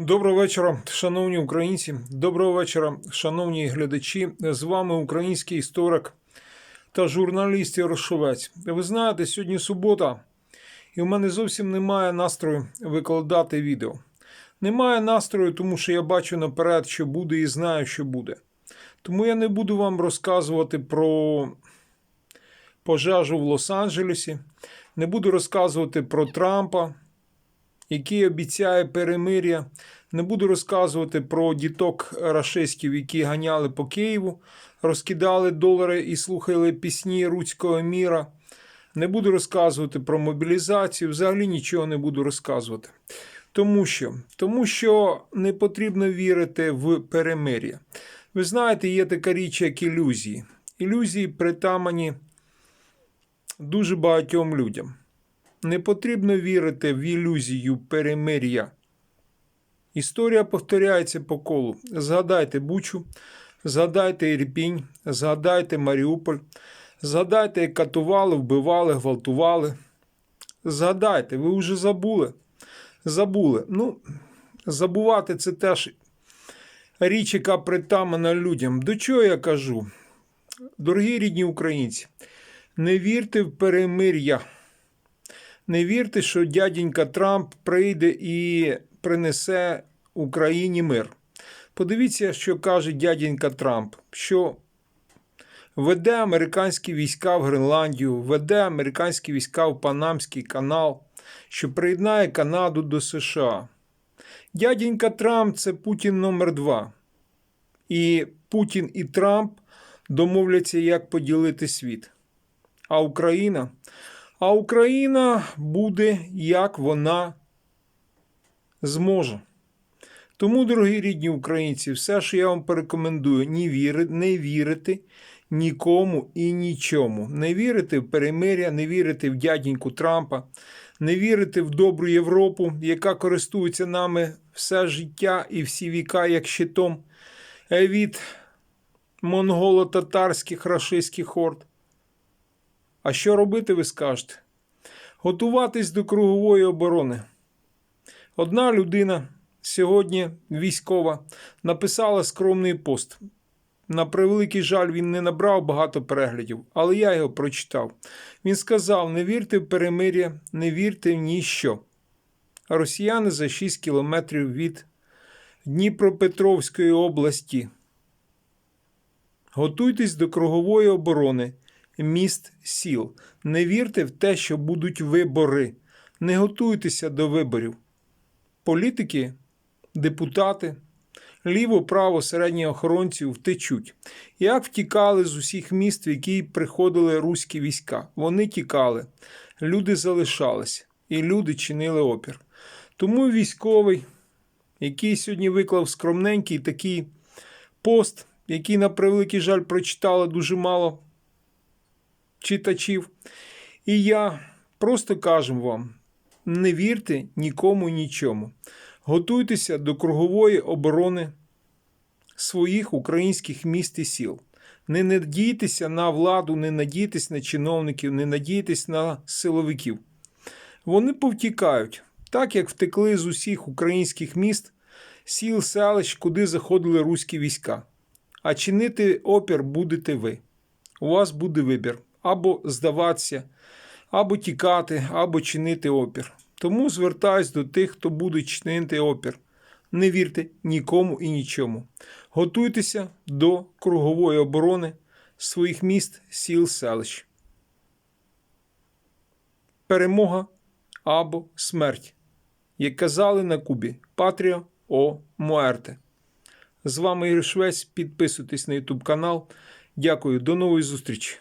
Доброго вечора, шановні українці. Доброго вечора, шановні глядачі. З вами український історик та журналіст Ярошовець. Ви знаєте, сьогодні субота, і в мене зовсім немає настрою викладати відео. Немає настрою, тому що я бачу наперед, що буде, і знаю, що буде. Тому я не буду вам розказувати про пожежу в Лос-Анджелесі, не буду розказувати про Трампа який обіцяє перемир'я. Не буду розказувати про діток рашистів, які ганяли по Києву, розкидали долари і слухали пісні руського міра. Не буду розказувати про мобілізацію, взагалі нічого не буду розказувати. Тому що, Тому що не потрібно вірити в перемир'я. Ви знаєте, є така річ, як ілюзії. Ілюзії притамані дуже багатьом людям. Не потрібно вірити в ілюзію перемир'я. Історія повторяється по колу. Згадайте Бучу, згадайте Ірпінь, згадайте Маріуполь, згадайте, як катували, вбивали, гвалтували. Згадайте, ви вже забули. Забули. Ну, забувати це теж річ, яка притамана людям. До чого я кажу? Дорогі рідні українці, не вірте в перемир'я. Не вірте, що дяденька Трамп прийде і принесе Україні мир. Подивіться, що каже дяденька Трамп, що веде американські війська в Гренландію, веде американські війська в Панамський канал, що приєднає Канаду до США. Дяденька Трамп це Путін номер два. І Путін і Трамп домовляться, як поділити світ. А Україна. А Україна буде, як вона зможе. Тому, дорогі рідні українці, все, що я вам порекомендую, не, віри, не вірити нікому і нічому. Не вірити в перемиря, не вірити в дяденьку Трампа, не вірити в добру Європу, яка користується нами все життя і всі віка як щитом від монголо-татарських рашистських орд. А що робити, ви скажете? Готуватись до кругової оборони. Одна людина сьогодні військова написала скромний пост. На превеликий жаль, він не набрав багато переглядів, але я його прочитав. Він сказав: не вірте в перемир'я, не вірте в ніщо. Росіяни за 6 кілометрів від Дніпропетровської області. Готуйтесь до кругової оборони міст сіл. Не вірте в те, що будуть вибори. Не готуйтеся до виборів. Політики, депутати, ліво, право, середні охоронці втечуть. Як втікали з усіх міст, в які приходили руські війська? Вони тікали, люди залишалися, і люди чинили опір. Тому військовий, який сьогодні виклав скромненький такий пост, який, на превеликий жаль, прочитали дуже мало читачів. І я просто кажу вам: не вірте нікому нічому. Готуйтеся до кругової оборони своїх українських міст і сіл. Не надійтеся на владу, не надійтесь на чиновників, не надійтесь на силовиків. Вони повтікають, так як втекли з усіх українських міст, сіл, селищ, куди заходили руські війська. А чинити опір будете ви. У вас буде вибір або здаватися, або тікати, або чинити опір. Тому звертаюсь до тих, хто буде чинити опір. Не вірте нікому і нічому. Готуйтеся до кругової оборони своїх міст, сіл, селищ. Перемога або смерть. Як казали на Кубі, Патріо о Муерте. З вами Ігор Швець. Підписуйтесь на YouTube канал. Дякую, до нової зустрічі!